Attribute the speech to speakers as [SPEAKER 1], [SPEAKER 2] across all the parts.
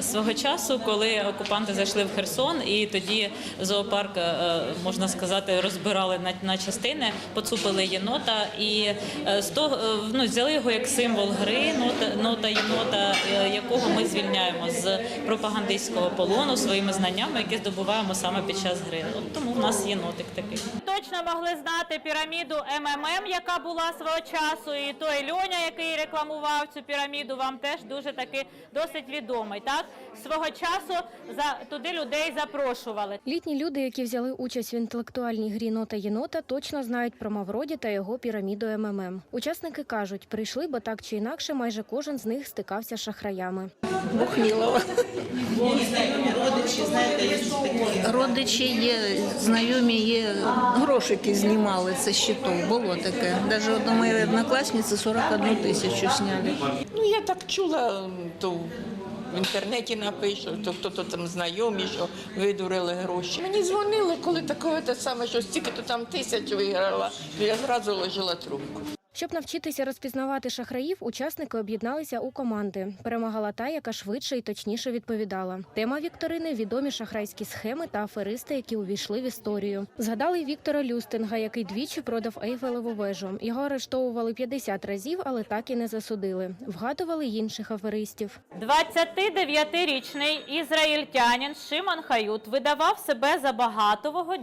[SPEAKER 1] Свого часу, коли окупанти зайшли в Херсон, і тоді зоопарк, е, можна сказати, розбирали на, частини, поцупили єнота і е, з того е, ну, взяли його як символ гри, нота, нота єнота, якого ми звільняємо з пропагандистського полону своїми знаннями, які здобуваємо саме під час гри. От тому в нас єнотик такий.
[SPEAKER 2] Точно могли знати піраміду МММ, яка була свого часу, і той Льоня, який рекламував цю піраміду, вам теж дуже таки досить відомий. Так свого часу за туди людей запрошували.
[SPEAKER 3] Літні люди, які взяли участь в інтелектуальній грі нота єнота, точно знають про Мавроді та його піраміду МММ. Учасники кажуть, прийшли, бо так чи інакше, майже кожен з них стикався з шахраями.
[SPEAKER 4] Бухмілова.
[SPEAKER 5] родичі, знаєте, є.
[SPEAKER 4] Родичі є, знайомі є, грошики знімали це щитов, було таке. Навіть одна моя однокласниці 41 тисячу зняли.
[SPEAKER 5] Ну, я так чула, то в інтернеті напишу, то хто-то там знайомі, що видурили гроші. Мені дзвонили, коли таке те саме, що стільки-то там тисяч виграла. Я зразу ложила трубку.
[SPEAKER 3] Щоб навчитися розпізнавати шахраїв, учасники об'єдналися у команди. Перемагала та, яка швидше і точніше відповідала. Тема вікторини відомі шахрайські схеми та аферисти, які увійшли в історію. Згадали Віктора Люстинга, який двічі продав Ейфелеву вежу. Його арештовували 50 разів, але так і не засудили. Вгадували інших аферистів.
[SPEAKER 2] 29-річний ізраїльтянин Шимон Хают видавав себе за багатого,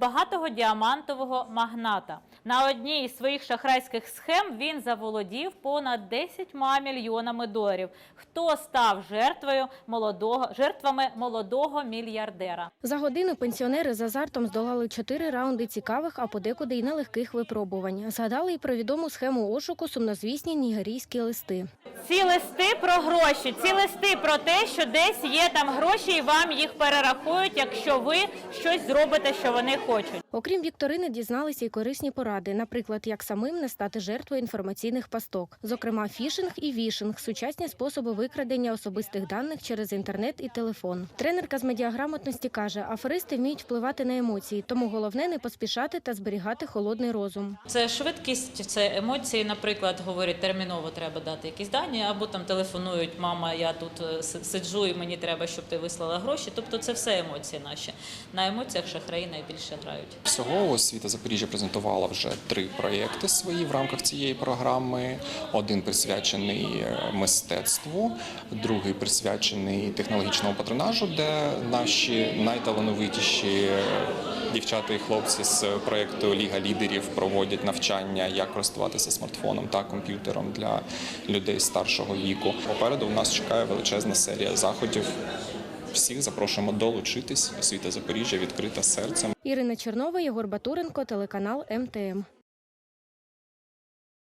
[SPEAKER 2] багатого діамантового магната. На одній із своїх шахрайських схем він заволодів понад 10 мільйонами доларів. Хто став жертвою молодого жертвами молодого мільярдера?
[SPEAKER 3] За годину пенсіонери з азартом здолали чотири раунди цікавих, а подекуди й нелегких випробувань. Згадали й про відому схему ошуку сумнозвісні нігерійські листи.
[SPEAKER 2] Ці листи про гроші, ці листи про те, що десь є там гроші, і вам їх перерахують, якщо ви щось зробите, що вони хочуть.
[SPEAKER 3] Окрім вікторини, дізналися й корисні поради, наприклад, як самим не стати жертвою інформаційних пасток, зокрема фішинг і вішинг сучасні способи викрадення особистих даних через інтернет і телефон. Тренерка з медіаграмотності каже, аферисти вміють впливати на емоції, тому головне не поспішати та зберігати холодний розум.
[SPEAKER 1] Це швидкість, це емоції. Наприклад, говорять, терміново треба дати якісь дані, або там телефонують, мама, я тут е, сиджу і мені треба, щоб ти вислала гроші. Тобто це все емоції наші. На емоціях шахраї найбільше грають.
[SPEAKER 6] Всього освіта Запоріжжя презентувала вже три проєкти свої в рамках цієї програми. Один присвячений е, мистецтву, другий присвячений технологічному патронажу, де наші найталановитіші е, дівчата і хлопці з проєкту Ліга лідерів проводять навчання, як користуватися смартфоном та комп'ютером для людей старшого віку. Попереду у нас чекає величезна серія заходів. Всіх запрошуємо долучитись. Освіта Запоріжжя відкрита серцем.
[SPEAKER 3] Ірина Чернова, Єгор Батуренко, телеканал МТМ.